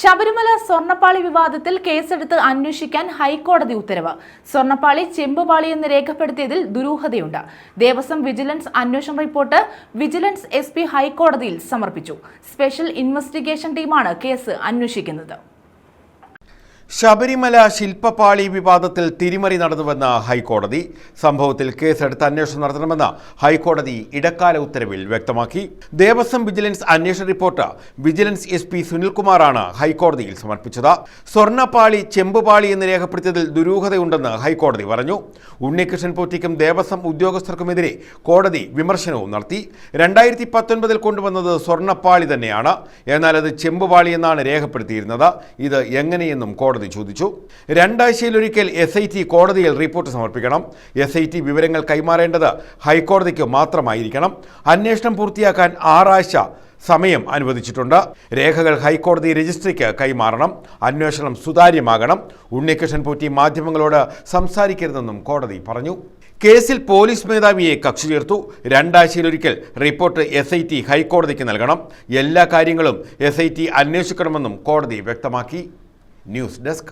ശബരിമല സ്വർണപ്പാളി വിവാദത്തിൽ കേസെടുത്ത് അന്വേഷിക്കാൻ ഹൈക്കോടതി ഉത്തരവ്. സ്വർണപ്പാളി ചെമ്പുപാളി എന്ന് രേഖപ്പെടുത്തിയതിൽ ദുരൂഹതയുണ്ട്. ദേവസ്വം വിജിലൻസ് അന്വേഷണ റിപ്പോർട്ട് വിജിലൻസ് എസ് ഹൈക്കോടതിയിൽ സമർപ്പിച്ചു. സ്പെഷ്യൽ ഇൻവെസ്റ്റിഗേഷൻ ടീമാണ് കേസ് അന്വേഷിക്കുന്നത്. ശബരിമല ശില്പപാളി വിവാദത്തിൽ തിരിമറി നടന്നുവെന്ന ഹൈക്കോടതി സംഭവത്തിൽ കേസെടുത്ത് അന്വേഷണം നടത്തണമെന്ന് ഹൈക്കോടതി ഇടക്കാല ഉത്തരവിൽ വ്യക്തമാക്കി. ദേവസ്വം വിജിലൻസ് അന്വേഷണ റിപ്പോർട്ട് വിജിലൻസ് എസ് പി സുനിൽകുമാറാണ് ഹൈക്കോടതിയിൽ സമർപ്പിച്ചത്. സ്വർണപാളി ചെമ്പുപാളി എന്ന് രേഖപ്പെടുത്തിയതിൽ ദുരൂഹതയുണ്ടെന്ന് ഹൈക്കോടതി പറഞ്ഞു. ഉണ്ണികൃഷ്ണൻ പോറ്റിക്കും ദേവസ്വം ഉദ്യോഗസ്ഥർക്കുമെതിരെ കോടതി വിമർശനവും നടത്തി. രണ്ടായിരത്തി പത്തൊൻപതിൽ കൊണ്ടുവന്നത് സ്വർണപ്പാളി തന്നെയാണ്. എന്നാൽ അത് ചെമ്പുപാളി എന്നാണ് രേഖപ്പെടുത്തിയിരുന്നത്. ഇത് എങ്ങനെയെന്നും കോടതി ചോദിച്ചു. രണ്ടാഴ്ചയിലൊരിക്കൽ എസ് ഐ ടി കോടതിയിൽ റിപ്പോർട്ട് സമർപ്പിക്കണം. എസ് ഐ ടി വിവരങ്ങൾ കൈമാറേണ്ടത് ഹൈക്കോടതിക്ക് മാത്രമായിരിക്കണം. അന്വേഷണം പൂർത്തിയാക്കാൻ ആറാഴ്ച സമയം അനുവദിച്ചിട്ടുണ്ട്. രേഖകൾ ഹൈക്കോടതി രജിസ്ട്രിക്ക് കൈമാറണം. അന്വേഷണം സുതാര്യമാകണം. ഉണ്ണികൃഷ്ണൻ പോറ്റി മാധ്യമങ്ങളോട് സംസാരിക്കരുതെന്നും കോടതി പറഞ്ഞു. കേസിൽ പോലീസ് മേധാവിയെ കക്ഷി ചേർത്തു. രണ്ടാഴ്ചയിലൊരിക്കൽ റിപ്പോർട്ട് എസ് ഐ ടി ഹൈക്കോടതിക്ക് നൽകണം. എല്ലാ കാര്യങ്ങളും എസ് ഐ ടി അന്വേഷിക്കണമെന്നും കോടതി വ്യക്തമാക്കി. News desk